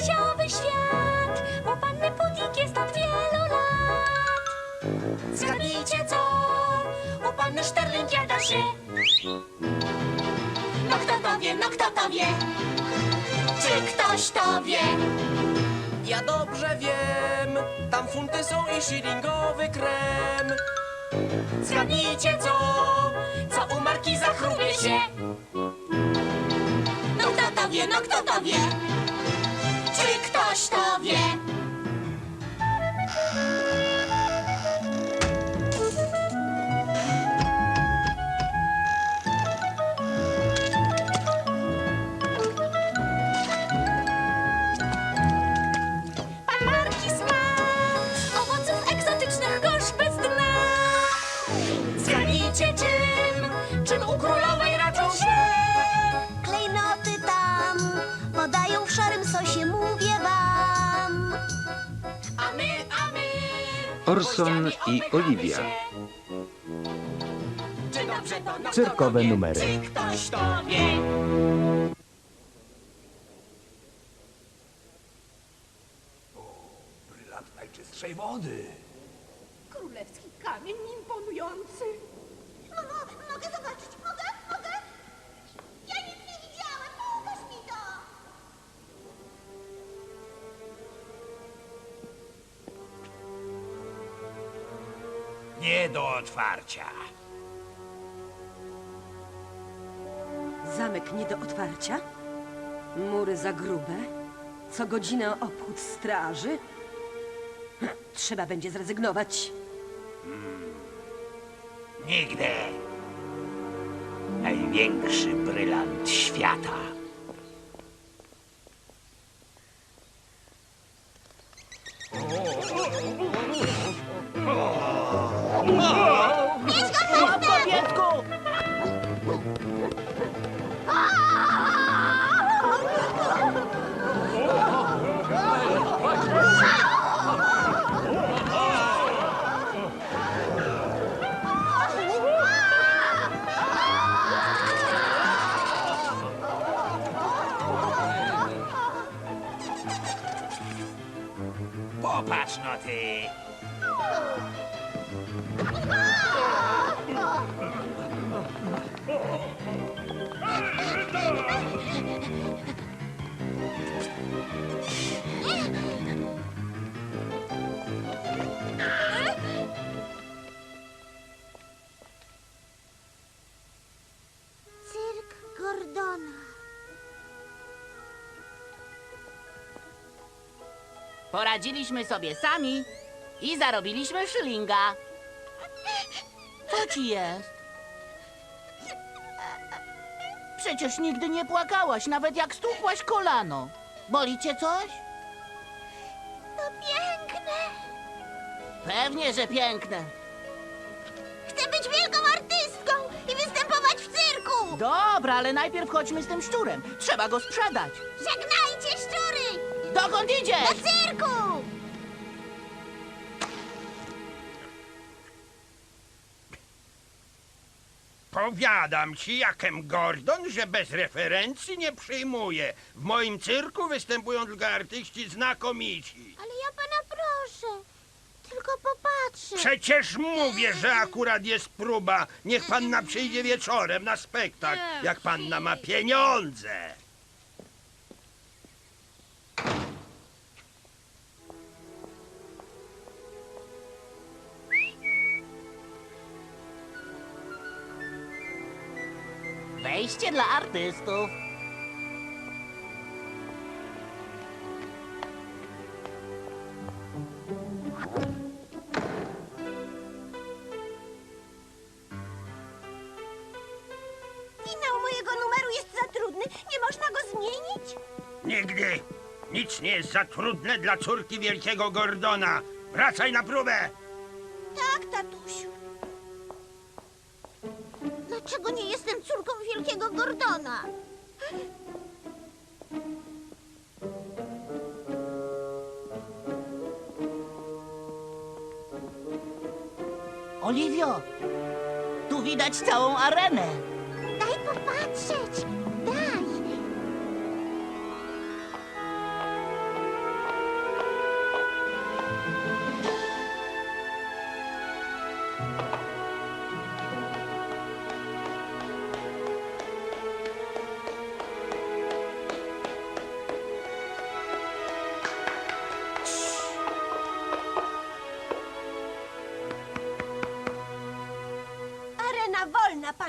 rysiowy świat, bo panny Pudik jest od wielu lat. Zgadnijcie co, u panny Szterling jada się. No kto to wie, no kto to wie? Czy ktoś to wie? Ja dobrze wiem, tam funty są i shillingowy krem. Zgadnijcie co, co u markiza chrubie się. No kto to wie, no kto to wie? To wie? Orson i kto Cyrkowe numery. Czy ktoś to wie? Brylant najczystszej wody. Nie do otwarcia. Zamek nie do otwarcia? Mury za grube? Co godzinę obchód straży? Hm, Trzeba będzie zrezygnować. Nigdy. Największy brylant świata. Poradziliśmy sobie sami i zarobiliśmy szylinga. Co ci jest? Przecież nigdy nie płakałaś, nawet jak stukłaś kolano. Boli cię coś? To piękne. Pewnie, że piękne. Dobra, ale najpierw chodźmy z tym szczurem. Trzeba go sprzedać. Żegnajcie, szczury. Dokąd Do idziesz? cyrku. Powiadam ci, jakem Gordon, że bez referencji nie przyjmuję. W moim cyrku występują tylko artyści znakomici. Ale ja pana proszę. Tylko popatrzę. Przecież mówię, że akurat jest próba. Niech panna przyjdzie wieczorem na spektakl, jak panna ma pieniądze. Wejście dla artystów. Nigdy. Nic nie jest za trudne dla córki wielkiego Gordona. Wracaj na próbę. Tak, tatusiu. Dlaczego nie jestem córką wielkiego Gordona? Oliwio, tu widać całą arenę. Daj popatrzeć.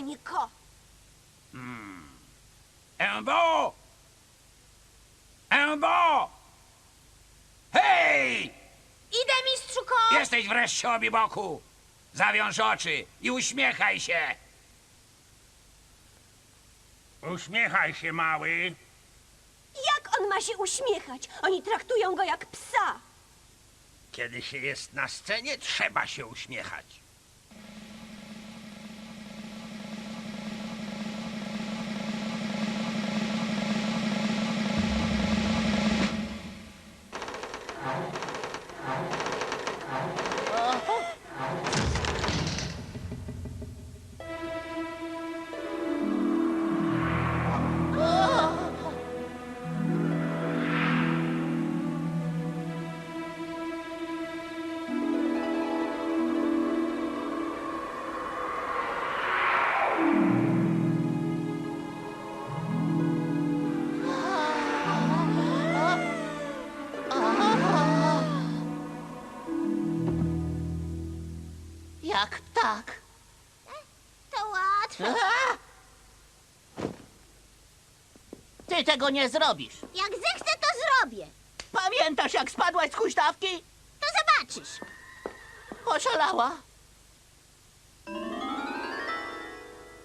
Panie Ko. Embo! Embo! Hej! Idę, mistrzu Ko! Jesteś wreszcie obi boku! Zawiąż oczy i uśmiechaj się! Uśmiechaj się, mały. Jak on ma się uśmiechać? Oni traktują go jak psa. Kiedy się jest na scenie, trzeba się uśmiechać. Ty tego nie zrobisz. Jak zechcę, to zrobię. Pamiętasz, jak spadłaś z huśtawki? To zobaczysz. Oszalała.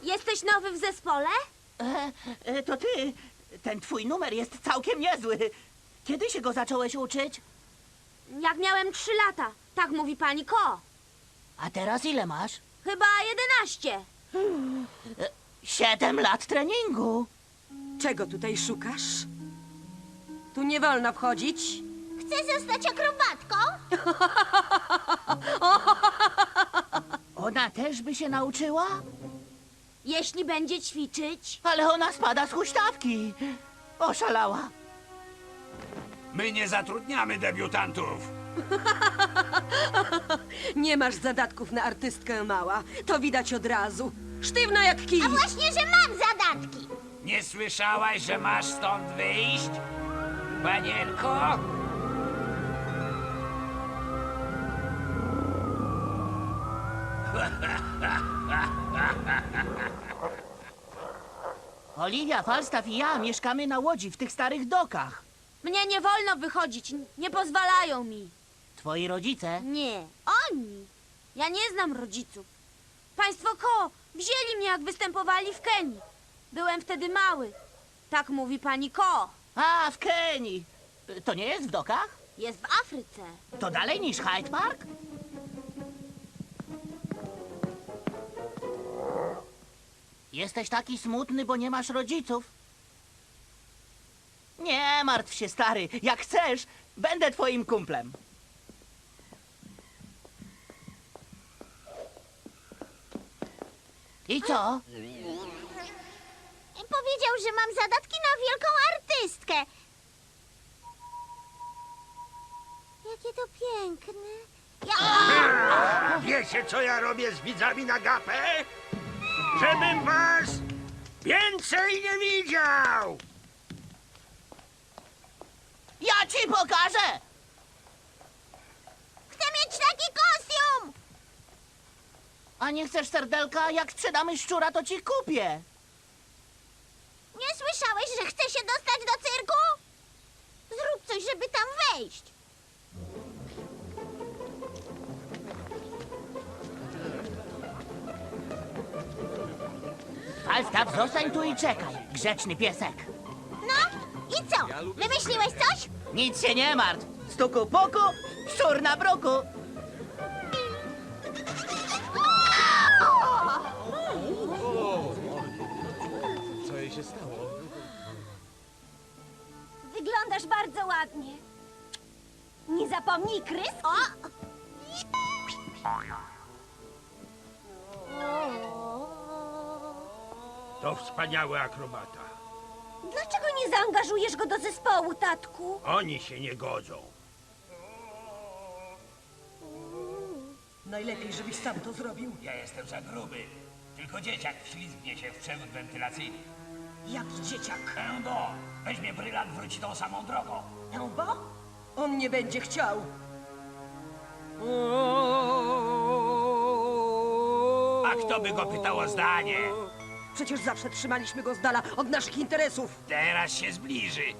Jesteś nowy w zespole? E, e, to ty. Ten twój numer jest całkiem niezły. Kiedy się go zacząłeś uczyć? Jak miałem trzy lata. Tak mówi pani Ko. A teraz ile masz? Chyba jedenaście. Siedem lat treningu. Czego tutaj szukasz? Tu nie wolno wchodzić. Chcę zostać akrobatką? Ona też by się nauczyła? Jeśli będzie ćwiczyć. Ale ona spada z huśtawki. Oszalała. My nie zatrudniamy debiutantów. Nie masz zadatków na artystkę mała. To widać od razu. Sztywna jak kij. A właśnie, że mam zadatki. Nie słyszałaś, że masz stąd wyjść? Panienko? Oliwia, Falstaff i ja mieszkamy na łodzi w tych starych dokach. Mnie nie wolno wychodzić. Nie pozwalają mi. Twoi rodzice? Nie, oni. Ja nie znam rodziców. Państwo Ko wzięli mnie, jak występowali w Kenii. Byłem wtedy mały. Tak mówi pani Ko. A, w Kenii. To nie jest w dokach? Jest w Afryce. To dalej niż Hyde Park? Jesteś taki smutny, bo nie masz rodziców? Nie martw się, stary. Jak chcesz, będę twoim kumplem. I co? Powiedział, że mam zadatki na wielką artystkę. Jakie to piękne. Ja... Wiecie, co ja robię z widzami na gapę? Żebym was więcej nie widział! Ja ci pokażę! Chcę mieć taki kostium! A nie chcesz serdelka? Jak sprzedamy szczura, to ci kupię. Nie słyszałeś, że chcę się dostać do cyrku? Zrób coś, żeby tam wejść. Falstaff, zostań tu i czekaj. Grzeczny piesek. No, i co? Wymyśliłeś coś? Nic się nie martw. Stuku puku, szczur na bruku. Wyglądasz bardzo ładnie. Nie zapomnij, Krys. O! To wspaniały akrobata. Dlaczego nie zaangażujesz go do zespołu, tatku? Oni się nie godzą. Najlepiej, żebyś sam to zrobił. Ja jestem za gruby. Tylko dzieciak wślizgnie się w przewód wentylacyjny. Jaki dzieciak. Embo, weźmie brylant, wróci tą samą drogą. Elbo? On nie będzie chciał. A kto by go pytał o zdanie? Przecież zawsze trzymaliśmy go z dala od naszych interesów. Teraz się zbliży.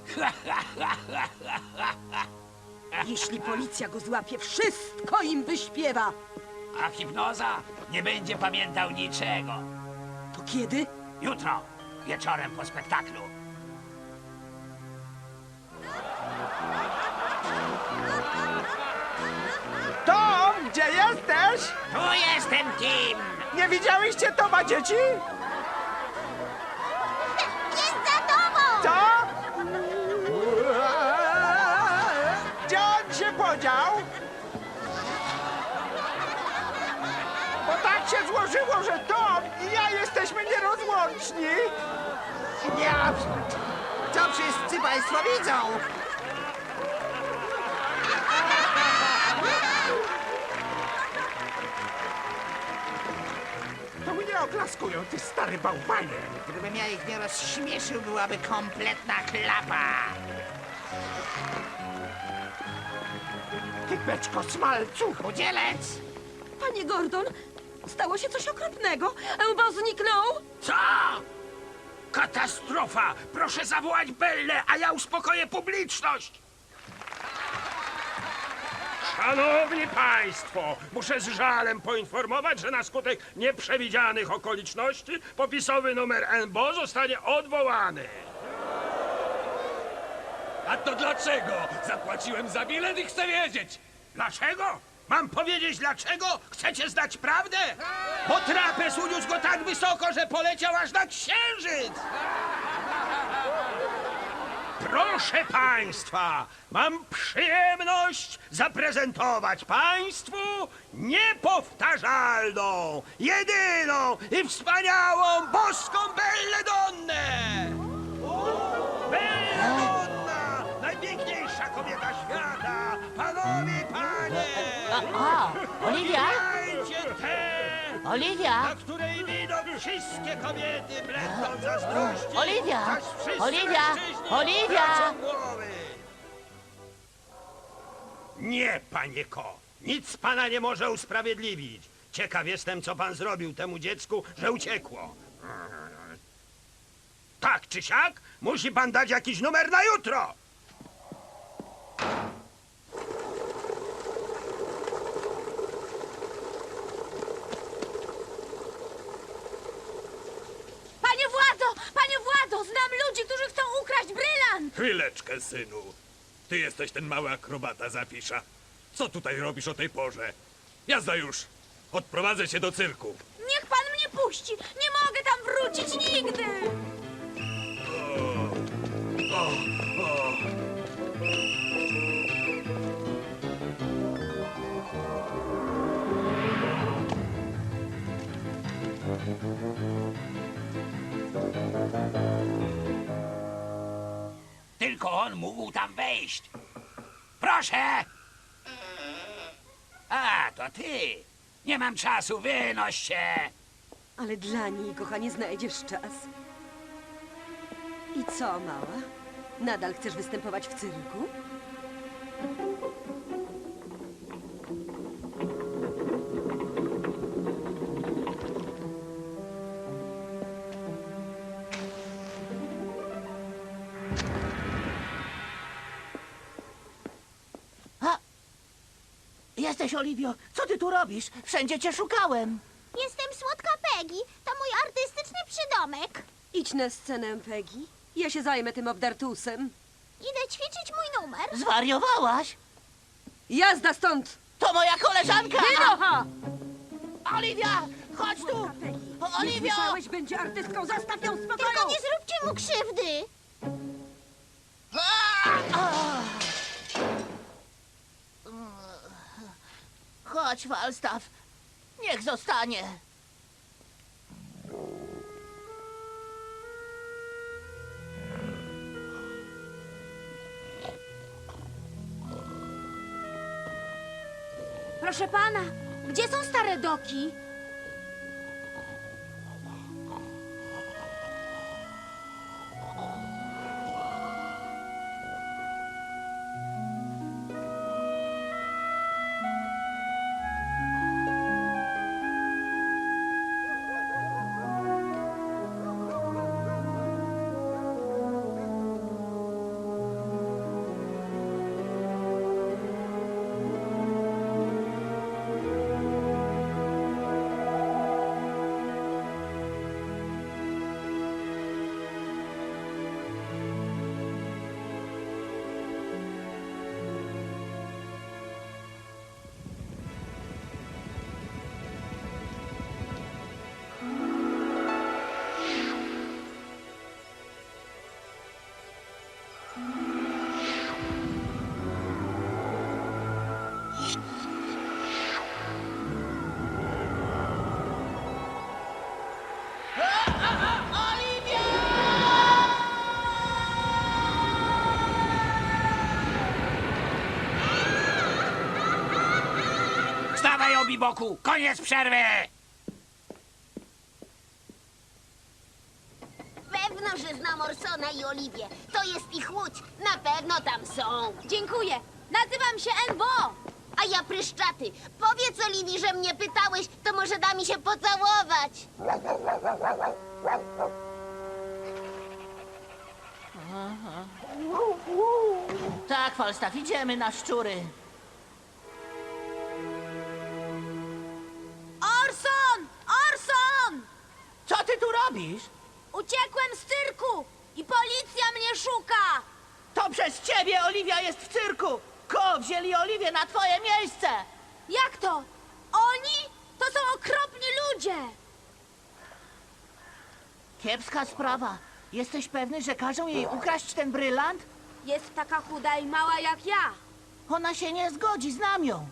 Jeśli policja go złapie, wszystko im wyśpiewa. A hipnoza nie będzie pamiętał niczego. To kiedy? Jutro, wieczorem po spektaklu. Tom, gdzie jesteś? Tu jestem, Tim! Nie widziałyście Toma dzieci? Jest za tobą! Co? Gdzie on się podział? Bo tak się złożyło, że Tom jesteśmy nierozłączni. Ja... Co wszyscy państwo widzą? To mnie oklaskują, ty stary bałwanie. Gdybym ja ich nie rozśmieszył, byłaby kompletna klapa. Ty beczko smalcu. Udzielec! Panie Gordon, stało się coś okropnego. Elbow zniknął. Co? Katastrofa! Proszę zawołać Bellę, a ja uspokoję publiczność! Szanowni Państwo, muszę z żalem poinformować, że na skutek nieprzewidzianych okoliczności popisowy numer NBO zostanie odwołany. A to dlaczego? Zapłaciłem za bilet i chcę wiedzieć! Dlaczego? Mam powiedzieć dlaczego? Chcecie znać prawdę? Bo trapez uniósł go tak wysoko, że poleciał aż na księżyc! Proszę Państwa, mam przyjemność zaprezentować Państwu niepowtarzalną, jedyną i wspaniałą boską Belledonnę! O, Oliwia? Witajcie tę, Oliwia? na której widok wszystkie kobiety bledną zazdrości! Oliwia! zaś wszyscy Oliwia! mężczyźni Oliwia! tracą głowy. Nie, panie Ko. Nic pana nie może usprawiedliwić. Ciekaw jestem, co pan zrobił temu dziecku, że uciekło. Tak czy siak, musi pan dać jakiś numer na jutro. Panie władzo! Władzo! Znam ludzi, którzy chcą ukraść brylant! Chwileczkę, synu. Ty jesteś ten mały akrobata z afisza. Co tutaj robisz o tej porze? Jazda już. Odprowadzę cię do cyrku. Niech pan mnie puści! Nie mogę tam wrócić nigdy! Tylko on mógł tam wejść. Proszę! A, to ty! Nie mam czasu, wynoś się! Ale dla niej, kochanie, znajdziesz czas. I co, mała? Nadal chcesz występować w cyrku? Jesteś, Oliwio. Co ty tu robisz? Wszędzie cię szukałem. Jestem słodka Peggy. To mój artystyczny przydomek. Idź na scenę, Peggy. Ja się zajmę tym obdartusem. Idę ćwiczyć mój numer. Zwariowałaś? Jazda stąd! To moja koleżanka! Wynocha! Oliwia! Chodź tu! O, Nie Oliwio! słyszałeś, będzie artystką, zostaw ją w spokoju! Tylko nie zróbcie mu krzywdy. Chodź, Falstaff. Niech zostanie. Proszę pana, gdzie są stare doki? Wstawaj, obiboku! Koniec przerwy! Pewno, że znam Orsona i Oliwię. To jest ich łódź. Na pewno tam są. Dziękuję. Nazywam się Enbo. A ja pryszczaty. Powiedz Oliwii, że mnie pytałeś, to może da mi się pocałować. Tak, Falstaff, idziemy na szczury. Robisz? Uciekłem z cyrku i policja mnie szuka. To przez ciebie Oliwia jest w cyrku! Ko, wzięli Oliwię na twoje miejsce! Jak to? Oni? To są okropni ludzie. Kiepska sprawa. Jesteś pewny, że każą jej ukraść ten brylant? Jest taka chuda i mała jak ja. Ona się nie zgodzi, znam ją.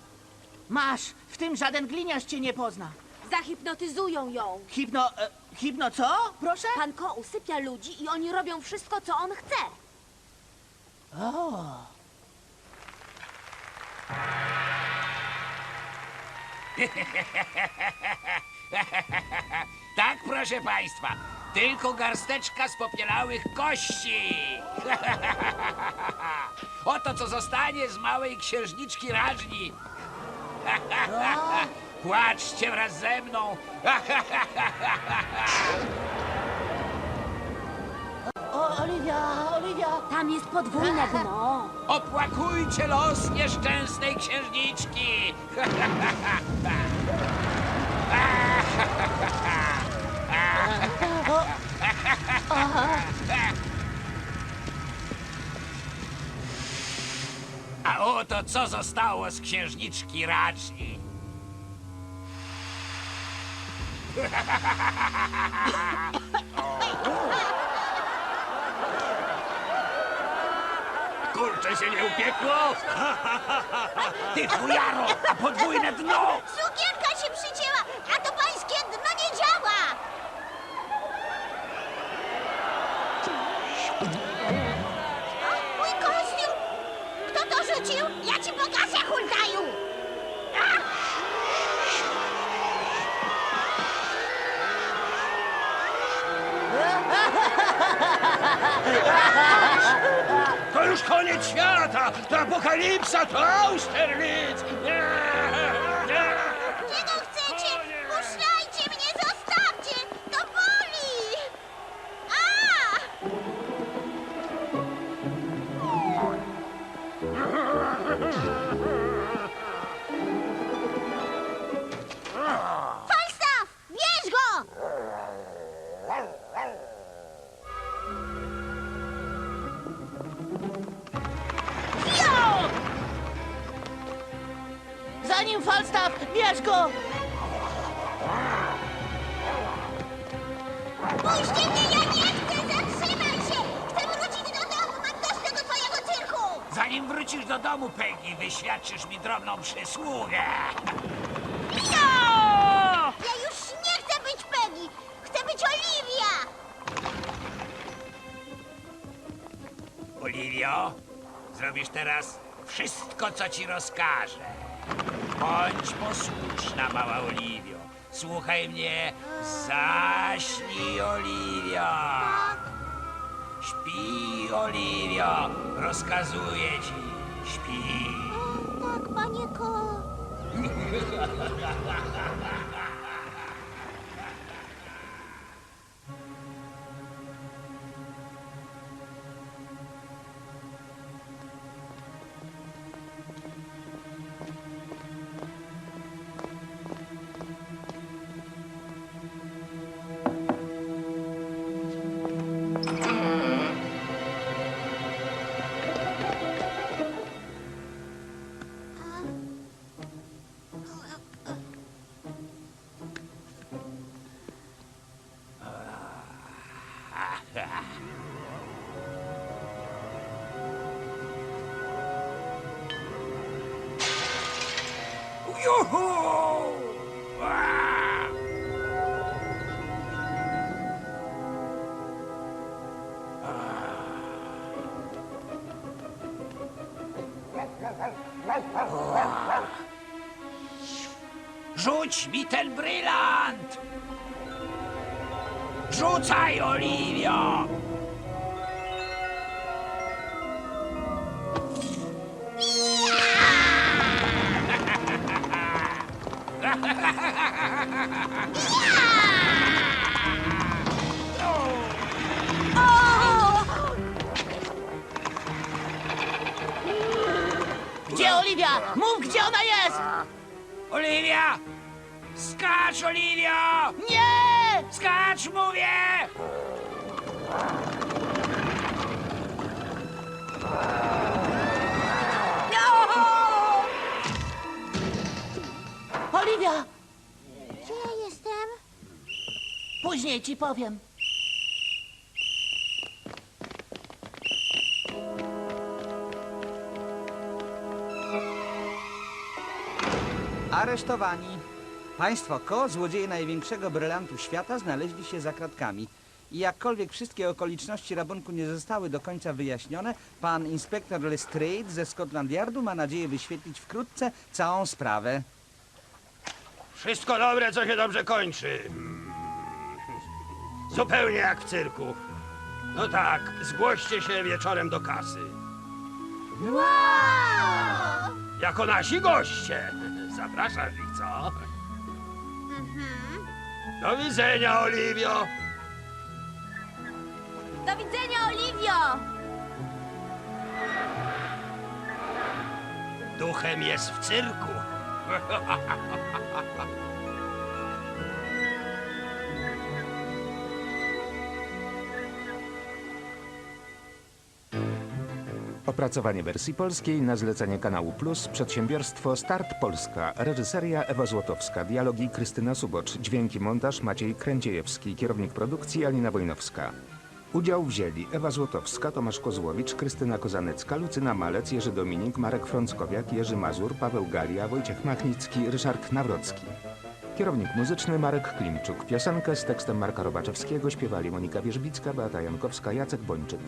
Masz, w tym żaden gliniarz cię nie pozna. Zahipnotyzują ją. Hipno... E, hipno co? Proszę? Pan Ko usypia ludzi i oni robią wszystko, co on chce. O, Tak, proszę państwa, tylko garsteczka z popielałych kości. Oto co zostanie z małej księżniczki Rażni. Płaczcie wraz ze mną. o, Oliwia, Oliwia! Tam jest podwójne dno. Opłakujcie los nieszczęsnej księżniczki. A oto co zostało z księżniczki Raczni. Kurczę się nie upiekło! Ty fujaro, a podwójne dno! Cukierka się przycięła, a to pańskie dno nie działa. O, mój kostium! Kto to rzucił? Ja ci pokażę, hultaju! To już koniec świata! To apokalipsa, to Austerlitz! Nie. Zanim Falstaff, bierz go! Puśćcie mnie, ja nie chcę! Zatrzymaj się! Chcę wrócić do domu! Mam dość tego twojego cyrku! Zanim wrócisz do domu, Peggy, wyświadczysz mi drobną przysługę. Ja już nie chcę być Peggy! Chcę być Olivia! Oliwio, zrobisz teraz wszystko, co ci rozkażę. Bądź posłuszna, mała Oliwio. Słuchaj mnie, zaśnij, Oliwio. Śpi, Oliwio, rozkazuję ci, śpi. Tak, panie Ko. Juhu! Rzuć mi ten brylant! Rzucaj, Oliwio! Gdzie Oliwia? Mów, gdzie ona jest! Oliwia! Skacz, Oliwio! Nie! Skacz, mówię! Oliwia! Gdzie ja jestem? Później ci powiem. Aresztowani. Państwo Ko, złodzieje największego brylantu świata, znaleźli się za kratkami. I jakkolwiek wszystkie okoliczności rabunku nie zostały do końca wyjaśnione, pan inspektor Lestrade ze Scotland Yardu ma nadzieję wyświetlić wkrótce całą sprawę. Wszystko dobre, co się dobrze kończy. Mm. Zupełnie jak w cyrku. No tak, zgłoście się wieczorem do kasy. Jako nasi goście. Zapraszam ich, co? Do widzenia, Oliwio. Do widzenia, Oliwio! Duchem jest w cyrku. Opracowanie wersji polskiej na zlecenie kanału Plus przedsiębiorstwo Start Polska. Reżyseria Ewa Złotowska. Dialogi Krystyna Subocz. Dźwięki montaż Maciej Kręciejewski. Kierownik produkcji Alina Wojnowska. Udział wzięli Ewa Złotowska, Tomasz Kozłowicz, Krystyna Kozanecka, Lucyna Malec, Jerzy Dominik, Marek Frąckowiak, Jerzy Mazur, Paweł Galia, Wojciech Machnicki, Ryszard Nawrocki. Kierownik muzyczny Marek Klimczuk. Piosenkę z tekstem Marka Robaczewskiego śpiewali Monika Wierzbicka, Beata Jankowska, Jacek Bończyk.